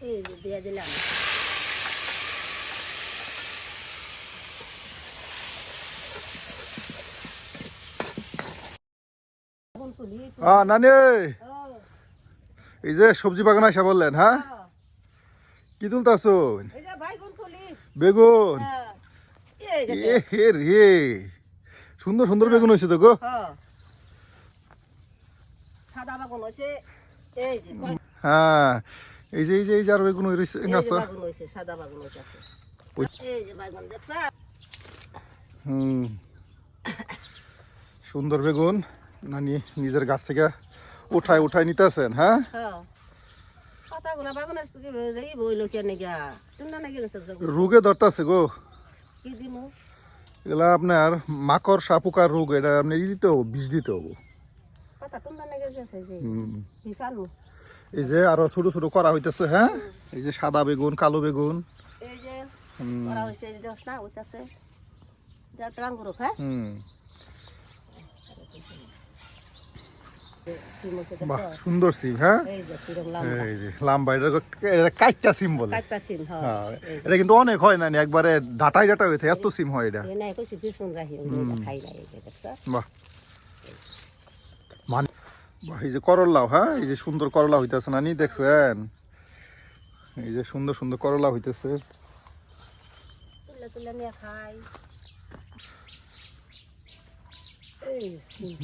এই যে দিয়ে দিলাম। আ নানি এই যে সবজি বাগান আসা বললেন হ্যাঁ? কি তুলতাছো বেগুন। হ্যাঁ, রে। সুন্দর সুন্দর বেগুন হয়েছে তো গো। হ্যাঁ। এই যে এই যে এই যে আর বেগুন সাদা বাগুন হয়েছে এই যে বাগুন দেখছ? হুম। সুন্দর বেগুন নানি নিজের গাছ থেকে উঠায় উঠায় নিতেছেন হ্যাঁ? হ্যাঁ। রোগে ধরতেছে গো। এগুলা আপনার মাকড় সাপুকার রোগ এটা আপনি দিতে হব বিষ দিতে হব। এই যে আরও ছোট ছোট করা হইতেছে হ্যাঁ? এই যে সাদা বেগুন কালো বেগুন। এই যে হুম। করা এই বাহ সুন্দর সিম হ্যাঁ? এই যে কিরম লম্বা। এটা এটা কাইটা সিম বলে। হ্যাঁ। হ্যাঁ এটা কিন্তু অনেক হয় না একবারে ডাটাই ডাটা হয়ে থাকে এত সিম হয় এটা। মান বাহ। এই যে করল্লাও হ্যাঁ? এই যে সুন্দর করলা হইতেছে নানি দেখছেন? এই যে সুন্দর সুন্দর করলা হইতেছে।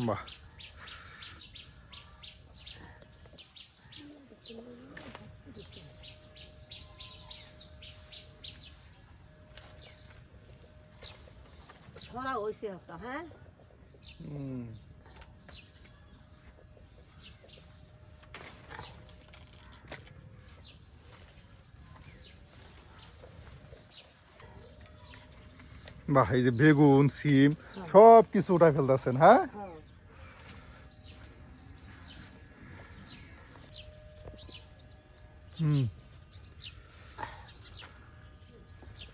বাহ। ছড়া হয়েছে হ্যাঁ? হুম। বাহ, এই যে বেগুন, সিম সব কিছু উঠাই ফেলতেছেন হ্যাঁ? হুম।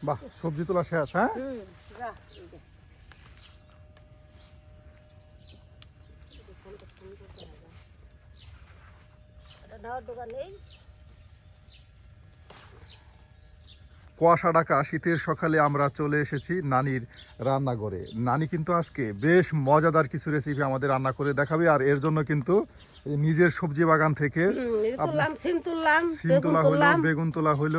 বাহ, সবজি তোলা শেষ হ্যাঁ? দোকান নেই? কুয়াশা ঢাকা শীতের সকালে আমরা চলে এসেছি নানির রান্নাঘরে। নানি কিন্তু আজকে বেশ মজাদার কিছু রেসিপি আমাদের রান্না করে দেখাবে আর এর জন্য কিন্তু নিজের সবজি বাগান থেকে সিম তোলা হইল বেগুন তোলা হইল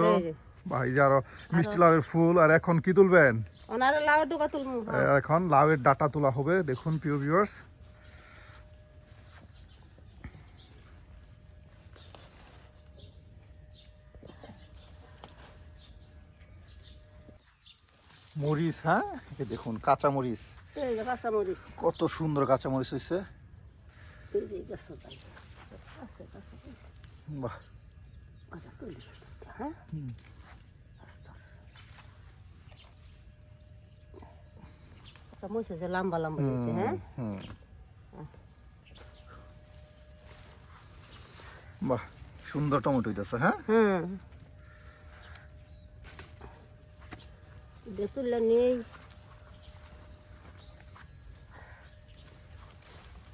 ভাই যে আরও মিষ্টি লাউয়ের ফুল আর এখন কি তুলবেন? ডোকা এখন লাউয়ের ডাটা তোলা হবে দেখুন প্রিয় ভিউয়ার্স মরিচ হ্যাঁ? এই দেখুন কাঁচা মরিচ। কাঁচা মরিচ। কত সুন্দর কাঁচা মরিচ হয়েছে। বাহ। আচ্ছা হ্যাঁ? মরিচ লম্বা লম্বা হয়েছে হ্যাঁ? বাহ সুন্দর টমেটো হইতেছে হ্যাঁ? হুম। দিয়ে তুললে নেই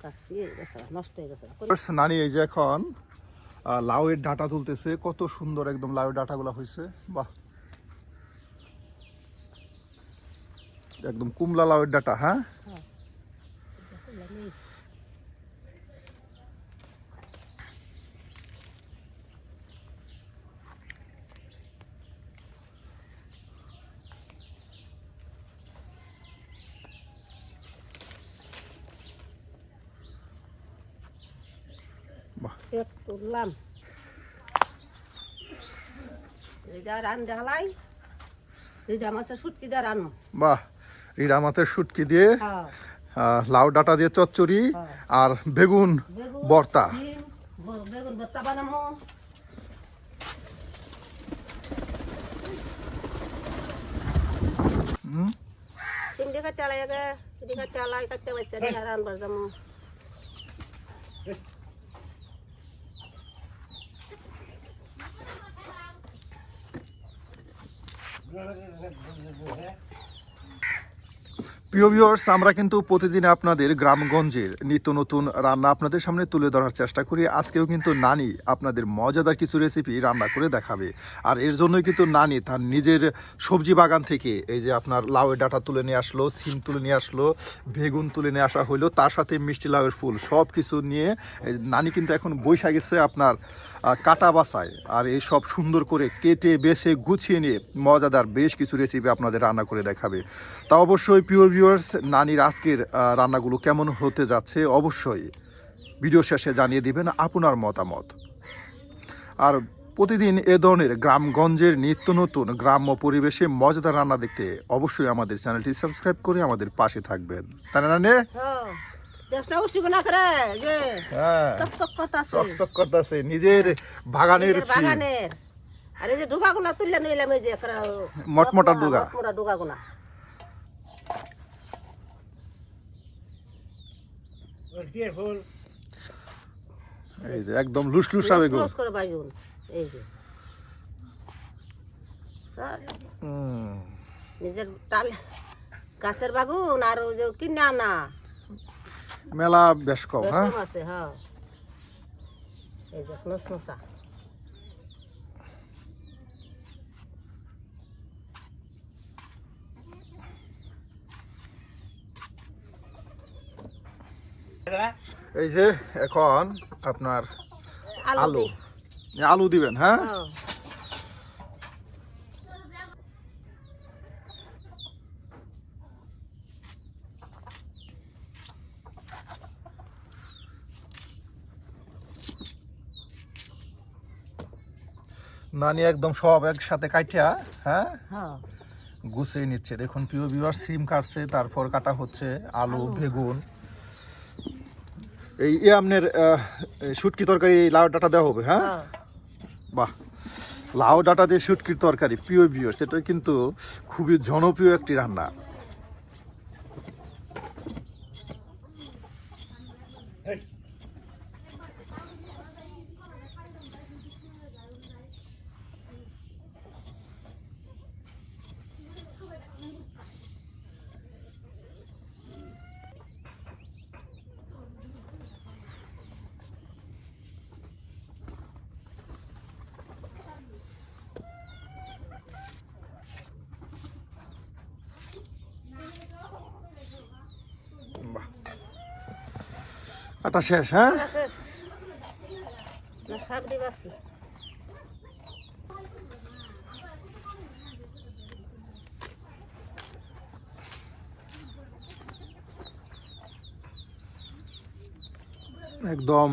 হয়ে হয়ে নানি এই যে এখন লাউয়ের ডাটা তুলতেছে কত সুন্দর একদম লাউয়ের ডাটাগুলো হয়েছে বাহ। একদম কুমলা লাউয়ের ডাটা হ্যাঁ তুললে নেই এক তুললাম। রান দেখালাই মাছের দিয়ে বাহ রিডা মাছের শুটকি দিয়ে হ্যাঁ। লাউ ডাটা দিয়ে চচ্চড়ি আর বেগুন বেগুন ভর্তা সিম, ব- বেগুন ভর্তা হুম? সিম দিয়ে কাটতে আগে বাচ্চা দিয়ে যাব। প্রিয় ভিউয়ার্স আমরা কিন্তু প্রতিদিন আপনাদের গ্রামগঞ্জের নিত্য নতুন রান্না আপনাদের সামনে তুলে ধরার চেষ্টা করি। আজকেও কিন্তু নানি আপনাদের মজাদার কিছু রেসিপি রান্না করে দেখাবে। আর এর জন্যই কিন্তু নানি তার নিজের সবজি বাগান থেকে এই যে আপনার লাউয়ের ডাঁটা তুলে নিয়ে আসলো, সিম তুলে নিয়ে আসলো, বেগুন তুলে নিয়ে আসা হইল তার সাথে মিষ্টি লাউয়ের ফুল সব কিছু নিয়ে নানি কিন্তু এখন বৈশা গেছে আপনার কাটা বাসায়। আর এই সব সুন্দর করে কেটে, বেছে, গুছিয়ে নিয়ে মজাদার বেশ কিছু রেসিপি আপনাদের রান্না করে দেখাবে। তা অবশ্যই পিওর ভিউয়ার্স নানির আজকের রান্নাগুলো কেমন হতে যাচ্ছে অবশ্যই ভিডিও শেষে জানিয়ে দিবেন আপনার মতামত। আর প্রতিদিন এ ধরনের গ্রামগঞ্জের নিত্য নতুন গ্রাম্য পরিবেশে মজাদার রান্না দেখতে অবশ্যই আমাদের চ্যানেলটি সাবস্ক্রাইব করে আমাদের পাশে থাকবেন। তাই না? হ্যাঁ। দেশটা উসিব না করে যে চকচক করতাছে চকচক করতেছে নিজের বাগানের বাগানের। আর এই যে ডুগাগুলা তুললে নিলাম এই যে মটমটা ডুগা। মটমটা ডুগাগুলা। এই যে একদম লুসলুসা বেগুন। লস করে বাগুন এই যে। স্যার নিজের টাল গাছের বাগুন আর ওই যে কিনে আনা। মেলা বেশ কম হ্যাঁ? আছে হ্যাঁ। এই যে নস এই যে এখন আপনার আলু আলু। আলু দিবেন হ্যাঁ। নানি একদম সব একসাথে কাটিয়া হ্যাঁ? হ্যাঁ। গুছিয়ে নিচ্ছে। দেখুন পিও বিবার সিম কাটছে তারপর কাটা হচ্ছে আলু বেগুন। এই এ আপনার সুটকি শুটকি তরকারি লাউ ডাটা দেওয়া হবে হ্যাঁ? হ্যাঁ। বাহ! লাউ ডাটা দিয়ে শুটকির তরকারি পিও বিয়ার সেটা কিন্তু খুবই জনপ্রিয় একটি রান্না। কাটা শেষ হ্যাঁ? একদম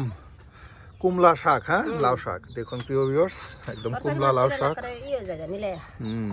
কুমলা শাক হ্যাঁ? লাউ শাক। দেখুন প্রিয় ভিউয়ার্স একদম কুমলা লাউ শাক। ইয়ে হুম।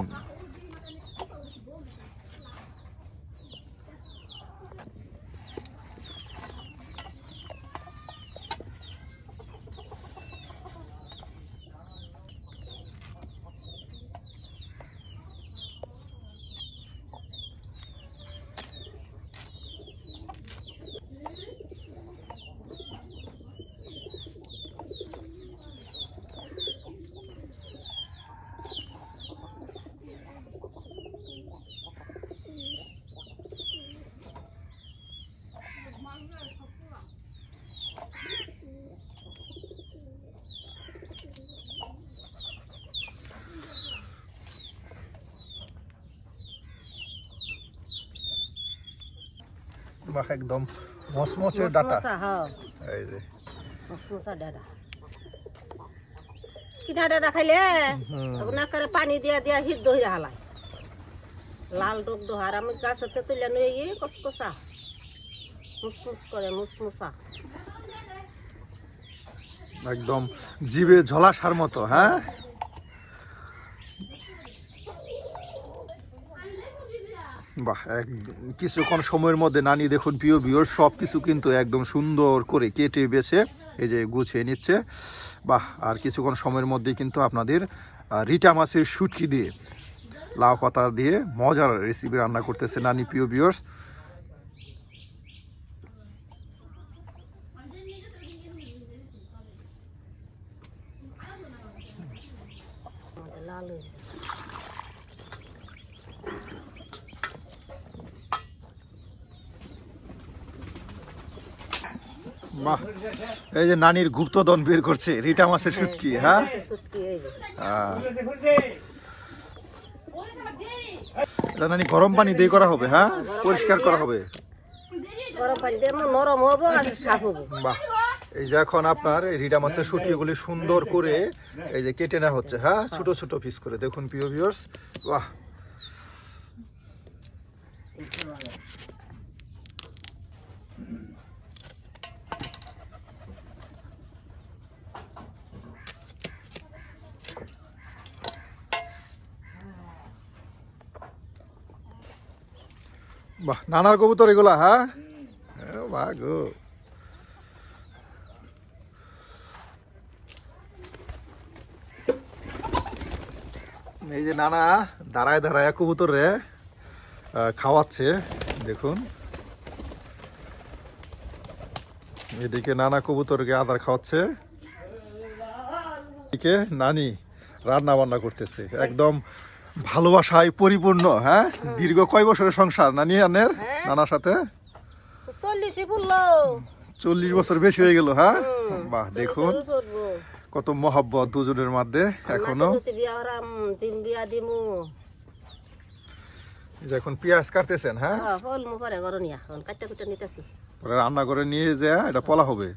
বাহ একদম মচমচের ডাটা। হ্যাঁ। এই যে। মশমশা ডাডা কিনা ডাডা খাইলে না করে পানি দিয়া দিয়া হিট দহি হালায় লাল ডোক ডোহার আমি গাছতে তুলে নিয়ে কসকসা মুসমুস করে মুসমুসা একদম জিবে ঝলাসার মতো হ্যাঁ বাহ কিছুক্ষণ সময়ের মধ্যে নানি দেখুন, প্রিয় বিয়র সব কিছু কিন্তু একদম সুন্দর করে কেটে বেছে, এই যে গুছিয়ে নিচ্ছে। বাহ, আর কিছুক্ষণ সময়ের মধ্যে কিন্তু আপনাদের রিটা মাছের শুটকি দিয়ে, লাউ পাতা দিয়ে মজার রেসিপি রান্না করতেছে নানি, প্রিয় বিয়র্স লাল হয়ে যায়। বাহ এই যে নানির গুপ্তধন বের করছে রিটা মাছের শুটকি হ্যাঁ শুটকি এই যে। আহ। এটা নানি গরম পানি দিয়ে করা হবে হ্যাঁ? পরিষ্কার করা হবে। গরম পানি দিয়ে নরম হব আর সাফ হব। বাহ এই যে এখন আপনার এই রিটা মাছের শুটকিগুলি সুন্দর করে এই যে কেটে নেওয়া হচ্ছে হ্যাঁ? ছোট ছোট পিস করে দেখুন প্রিয় ভিউয়ার্স বাহ। বাহ, নানার কবুতর এগুলা হ্যাঁ? বাহ গো। এই যে নানা, দাঁড়ায় দাঁড়ায় কবুতর রে খাওয়াচ্ছে, দেখুন। এদিকে নানা কবুতরকে আদার খাওয়াচ্ছে। এদিকে নানি রান্না বান্না করতেছে, একদম ভালোবাসায় পরিপূর্ণ হ্যাঁ? দীর্ঘ কয় বছরের সংসার? নানি আনের নানার সাথে? চল্লিশ বছর বেশি হয়ে গেল হ্যাঁ? বাহ দেখুন। কত মহাব্বত দুজনের মধ্যে এখনও। এখন পেঁয়াজ কাটতেছেন হ্যাঁ? হ্যাঁ, পরে রান্না করে নিয়ে যা এটা পলা হবে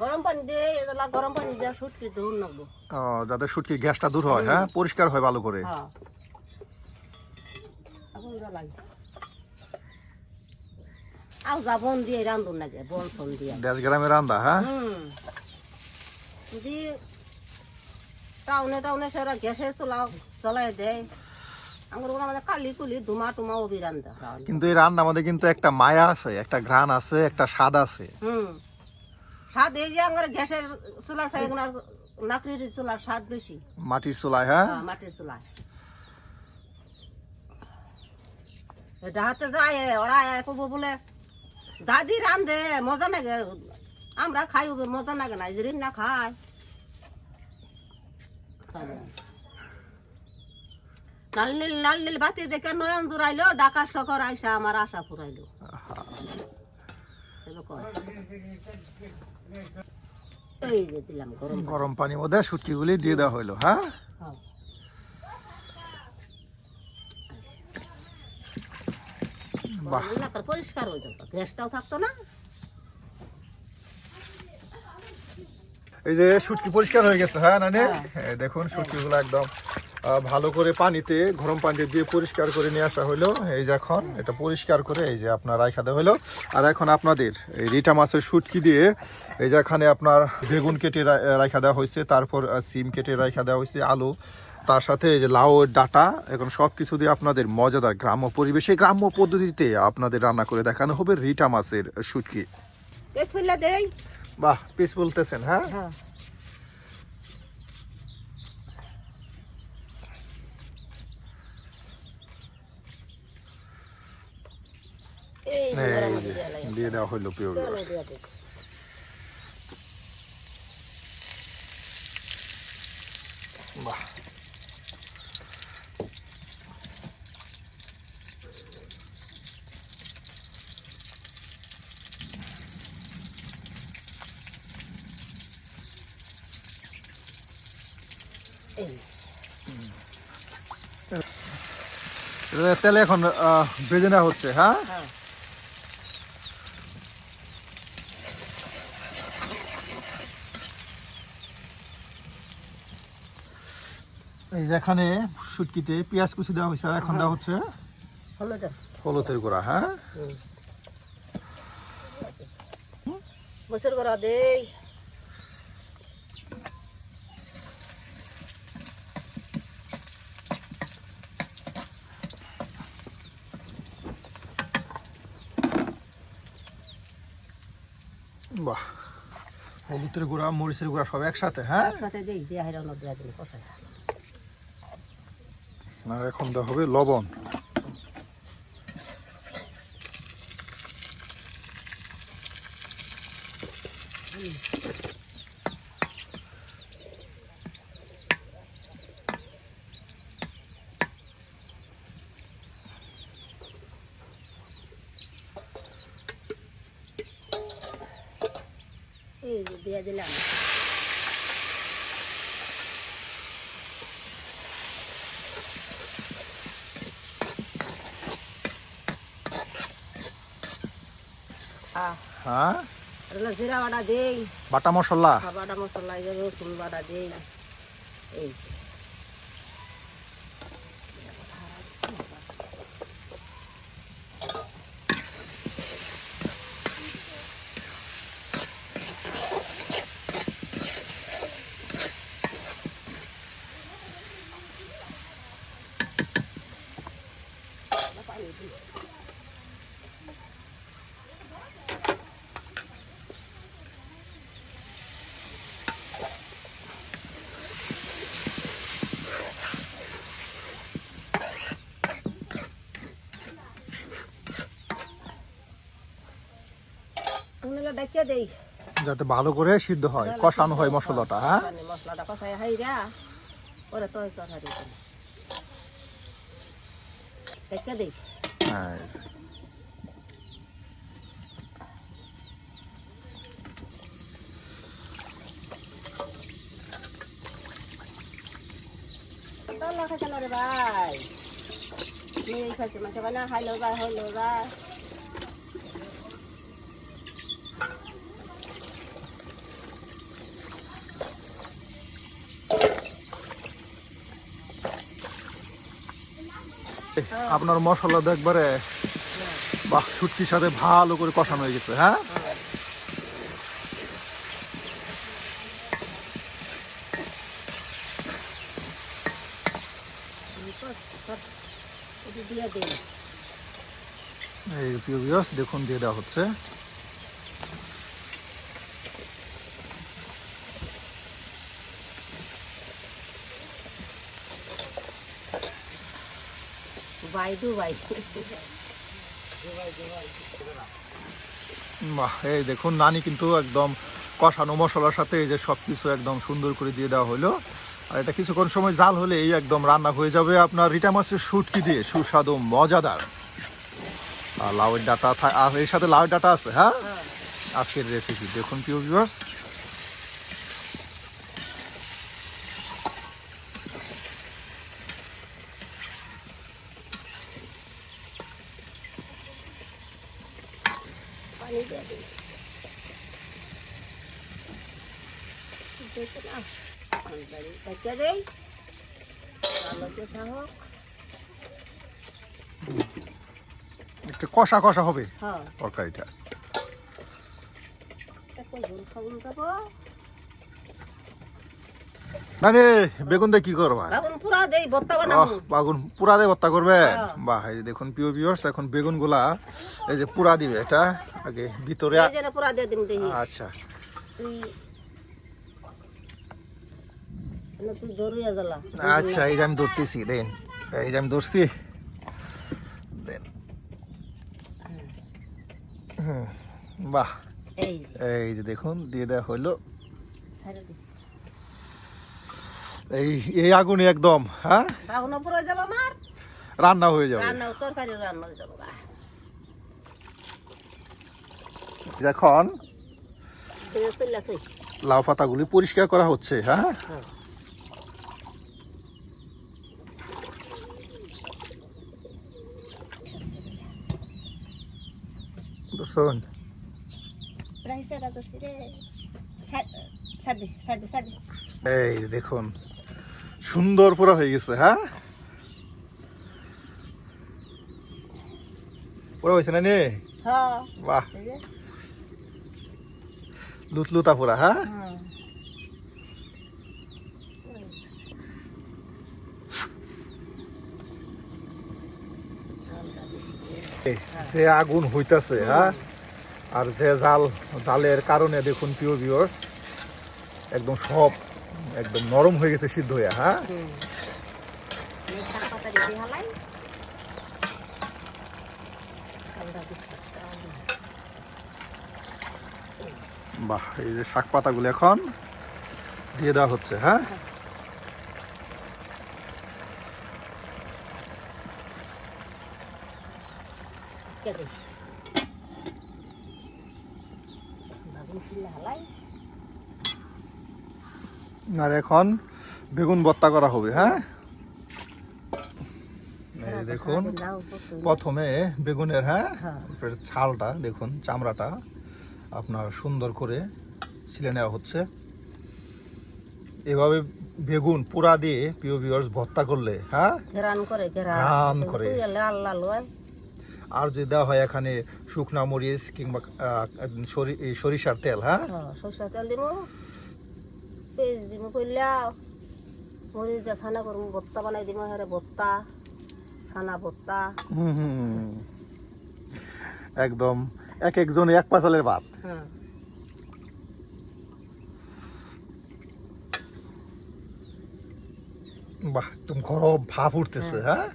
গরম পানি দিয়ে গরম পানি দিয়ে সুটকি ধুন নাকবো। ও, যাতে শুটকির গ্যাসটা দূর হয় হ্যাঁ? পরিষ্কার হয় ভালো করে। হ্যাঁ। এখন জ্বালাই আও বন দিয়ে রান্ধুন লাগে বন ফোন দিয়ে। দেশ গ্রামে রান্দা হ্যাঁ? হুম। যদি টাউনে টাউনে সেরা গ্যাসের চুলা চলাই দেয় আমাদের কিন্তু এই রান্না মধ্যে কিন্তু একটা মায়া আছে একটা ঘ্রাণ আছে একটা স্বাদ আছে। হুম। স্বাদ এই যে আমার গ্যাসের চুলার চাই নাকড়ির চুলার স্বাদ বেশি। মাটির চুলায় হ্যাঁ? হ্যাঁ, মাটির চুলায়। ডাহাতে যায় ওরা কব বলে দাদি রান্ধে মজা লাগে আমরা খাই মজা লাগে না যেদিন না খায়। নাল নীল নাল নীল বাতি দেখে নয়ন জুড়াইলো ডাকার শখর আইসা আমার আশা ফুরাইলো এরকম। এই যে দিলাম গরম গরম পানির মধ্যে শুটকিগুলি দিয়ে দেওয়া হইল হ্যাঁ? হ্যাঁ। পরিষ্কার হয়ে যেত গ্যাসটাও থাকতো না। এই যে শুটকি পরিষ্কার হয়ে গেছে হ্যাঁ নানি? এই দেখুন শুটকিগুলো একদম ভালো করে পানিতে গরম পানিতে দিয়ে পরিষ্কার করে নিয়ে আসা হলো এই যে এখন এটা পরিষ্কার করে এই যে আপনার রাইখা দেওয়া হলো আর এখন আপনাদের এই রিটা মাছের শুটকি দিয়ে এই যে এখানে আপনার বেগুন কেটে রাইখা দেওয়া হয়েছে তারপর সিম কেটে রাইখা দেওয়া হয়েছে আলু তার সাথে এই যে লাউ ডাটা এখন সব কিছু দিয়ে আপনাদের মজাদার গ্রাম্য পরিবেশে গ্রাম্য পদ্ধতিতে আপনাদের রান্না করে দেখানো হবে রিটা মাছের শুটকি ফুললে বাহ পিস বলতেছেন হ্যাঁ হ্যাঁ এই যে এই গরম যে, দিয়ে দেওয়া হইল প্রিয়। বাহ। তেলে এখন ভেজে নেওয়া হচ্ছে হ্যাঁ। এই যে এখানে শুটকিতে পেঁয়াজ কুচি দেওয়া হয়েছে আর এখন দেওয়া হচ্ছে হলুদ হলুদের গুঁড়া হ্যাঁ? দেই। বাহ হলুদের গুঁড়া মরিচের গুঁড়া সব একসাথে হ্যাঁ? একসাথে দেই দিয়া দিন আর এখন দেওয়া হবে লবণ। এই যে দিয়ে দিলাম। হ্যাঁ? জিরা বাটা দেই। বাটা মশলা? বাটা মশলা রসুন বাটা দেই। এই যে। দেই। যাতে ভালো করে সিদ্ধ হয় কষানো হয় মশলাটা হ্যাঁ? মানে মশলাটা কষাই হাইরা পরে তো কথা দিই। ডাকিয়ে দেই হ্যাঁ। রে ভাই। খাইছে মাছে বানা খাইলো যায় হইল যায়। আপনার মশলা তো একবারে বাহ সাথে ভালো করে কষানো হয়ে গেছে হ্যাঁ? এই দেখুন দিয়ে দেওয়া হচ্ছে। ভাই দু ভাই বাহ এই দেখুন নানি কিন্তু একদম কষানো মশলার সাথে এই যে সব কিছু একদম সুন্দর করে দিয়ে দেওয়া হলো। আর এটা কিছুক্ষণ সময় জাল হলে এই একদম রান্না হয়ে যাবে আপনার রিটা মাছের শুটকি দিয়ে সুস্বাদু মজাদার। আর লাউয়ের ডাটা আর এর সাথে লাউয়ের ডাটা আছে হ্যাঁ? আজকের রেসিপি দেখুন প্রিয় ভিউয়ার্স পানি দিয়ে দিই দেখে না পানি ডাকিয়ে দেই আলো দেখা হোক একটু কষা কষা হবে। হ্যাঁ। তরকারিটা। বেগুন দিয়ে কি করবা? বাগুন পুরা দিয়ে ভর্তা হ্যাঁ। বাহ এই দেখুন পিও পিওর্স এখন বেগুনগুলা এই যে পুরা দিবে এটা আগে ভিতরে আচ্ছা তুই না তুই জরুরি জ্বালা আচ্ছা এই যে আমি ধরতেছি দেন। এই যে আমি ধরছি দেন। হুম, বাহ। এই যে। দেখুন দিয়ে দেওয়া হইল। এই এই আগুনে একদম হ্যাঁ? বাগুন পুরো যাব আমার? রান্না হয়ে যাবে। রান্না তরকারি রান্না হয়ে যাব এখন লাউ পাতাগুলি পরিষ্কার করা হচ্ছে হ্যাঁ? হ্যাঁ। সাদি এই দেখুন সুন্দর পুরা হয়ে গেছে হ্যাঁ? পুরা হয়েছে না নে? হ্যাঁ। বাহ। লুতলুতা পুরা হ্যাঁ হ্যাঁ চালটা দিছি এই যে আগুন হইতাছে হ্যাঁ আর যে জাল, জালের কারণে দেখুন প্রিয় ভিউয়ার্স একদম সব একদম নরম হয়ে গেছে সিদ্ধ হয়ে হ্যাঁ বাহ, এই যে শাক পাতাগুলো এখন দিয়ে দেওয়া হচ্ছে হ্যাঁ কে দেই বাগুন ছিলে হালাই আর এখন বেগুন ভর্তা করা হবে হ্যাঁ? এই দেখুন প্রথমে বেগুনের হ্যাঁ? হ্যাঁ। ছালটা দেখুন চামড়াটা আপনার সুন্দর করে ছিলে নেওয়া হচ্ছে। এভাবে বেগুন পুরা দিয়ে প্রিয় ভিউয়ার্স ভর্তা করলে হ্যাঁ? করে আর যদি দেওয়া হয় এখানে শুকনা মরিচ কিংবা সরি- সরিষার তেল হ্যাঁ? হ্যাঁ সরষের তেল দিব। পেঁয়াজ দিব কইলা মরিচ দিয়ে ছানা করব ভর্তা বানাই দিব হ্যাঁ ভর্তা ছানা ভর্তা। হুম, হুম। একদম এক একজন এক পাঁচালের ভাত। হ্যাঁ বাহ তুমি গরম ভাপ উঠতেছে হ্যাঁ?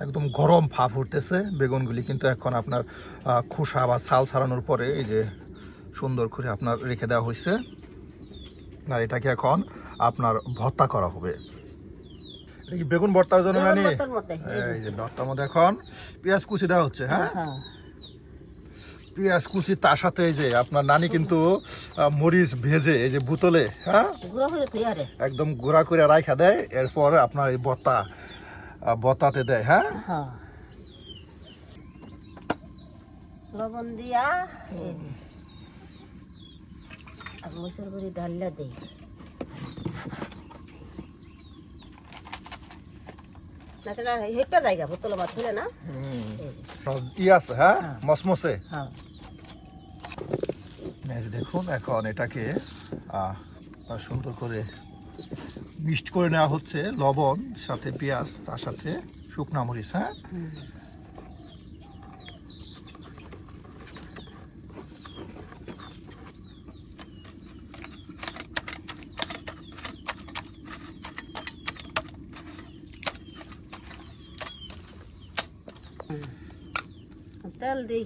একদম গরম ভাপ উঠতেছে বেগুনগুলি কিন্তু এখন আপনার খোসা বা ছাল ছাড়ানোর পরে এই যে সুন্দর করে আপনার রেখে দেওয়া হয়েছে। আর এটাকে এখন আপনার ভর্তা করা হবে। এটা কি বেগুন ভর্তার জন্য বেগুন মানে? এই যে। ভর্তার মধ্যে এখন পেঁয়াজ কুচি দেওয়া হচ্ছে হ্যাঁ হ্যাঁ। পেঁয়াজ কুচি তার সাথে এই যে আপনার নানি কিন্তু মরিচ ভেজে এই যে বোতলে হ্যাঁ? একদম গুঁড়া করে রাইখা দেয় এরপর আপনার এই বতা বতাতে দেয় হ্যাঁ? হ্যাঁ। লবণ দিয়া আর মসুর গুঁড়ি ডাললে দেই। না তো জায়গা বোতল মাছ হলে না? সব ই আছে হ্যাঁ? মসমসে? হ্যাঁ। দেখুন এখন এটাকে সুন্দর করে মিক্সড করে নেওয়া হচ্ছে লবণ সাথে পেঁয়াজ তার সাথে শুকনা মরিচ হ্যাঁ? তেল দিই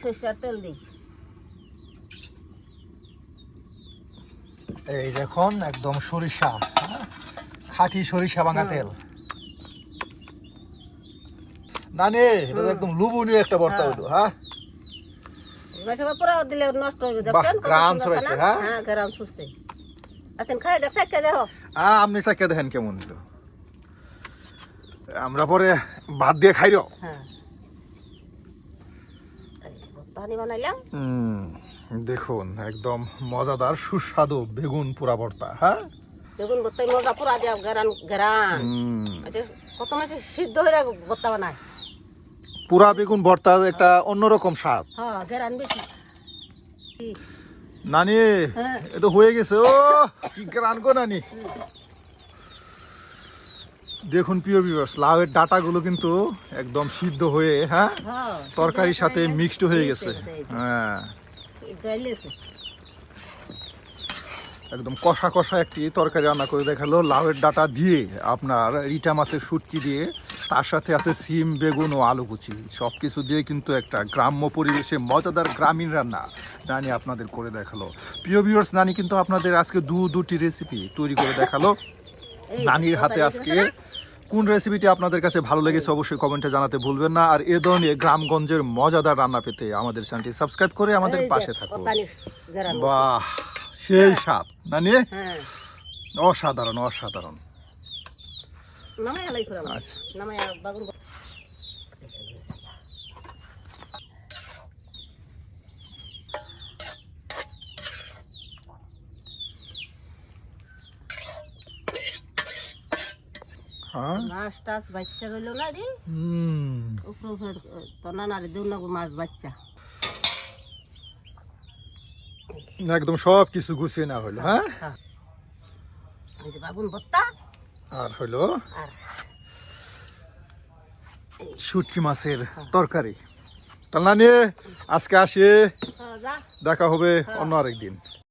সরষের তেল দিই এই দেখুন একদম সরিষা হ্যাঁ? খাঁটি সরিষা ভাঙা তেল। নানি এটা একদম লুবনীয় একটা ভর্তা হ্যাঁ। হইল হ্যাঁ? দিলে নষ্ট হইবে দেখছেন কত ছড়াইছে, হ্যাঁ? হ্যাঁ গ্রান ছড়ছে এখন খাই দেখ সাইকে দেখো। আহ, আপনি দেখেন কেমন আমরা পরে ভাত দিয়ে খাইরো। হ্যাঁ। বানাইলাম। দেখুন একদম মজাদার সুস্বাদু বেগুন পোড়া ভর্তা হ্যাঁ? বেগুন ভর্তায় মজা পুরা দিয়া গ্রান গ্রান। আচ্ছা কত মাসে সিদ্ধ হয়ে ভর্তা বানায় পুরা বেগুন ভর্তা একটা অন্যরকম স্বাদ। হ্যাঁ গ্রান বেশি। নানি হ্যাঁ। এ তো হয়ে গেছে ও কি গ্রান গো নানি। দেখুন প্রিয় ভিউয়ার্স লাউয়ের ডাটাগুলো কিন্তু একদম সিদ্ধ হয়ে হ্যাঁ? হ্যাঁ তরকারির সাথে মিক্সড হয়ে গেছে। হ্যাঁ। একদম কষা কষা একটি তরকারি রান্না করে দেখাল লাউয়ের ডাটা দিয়ে আপনার রিটা মাছের শুটকি দিয়ে তার সাথে আছে সিম বেগুন ও আলু কুচি। সব কিছু দিয়ে কিন্তু একটা গ্রাম্য পরিবেশে মজাদার গ্রামীণ রান্না নানি আপনাদের করে দেখাল। প্রিয় ভিউয়ার্স নানি কিন্তু আপনাদের আজকে দু দুটি রেসিপি তৈরি করে দেখাল। নানির হাতে আজকে কোন রেসিপিটি আপনাদের কাছে ভালো লেগেছে অবশ্যই কমেন্টে জানাতে ভুলবেন না। আর এ ধরনের গ্রামগঞ্জের মজাদার রান্না পেতে আমাদের চ্যানেলটি সাবস্ক্রাইব করে আমাদের পাশে থাকুন। বাহ সেই স্বাদ না নিয়ে? অসাধারণ অসাধারণ। করে আচ্ছা। মাছ টাছ বাচ্চা রইল না রে। হুম। উপরে উপরে তো নানা রে দেউ না মাছ বাচ্চা। একদম সব কিছু গুছিয়ে না হলো হ্যাঁ? হ্যাঁ। এই যে আর হলো? আর শুটকি মাছের তরকারি। তাহলে না আজকে আসি। হ্যাঁ, দেখা হবে অন্য আরেকদিন।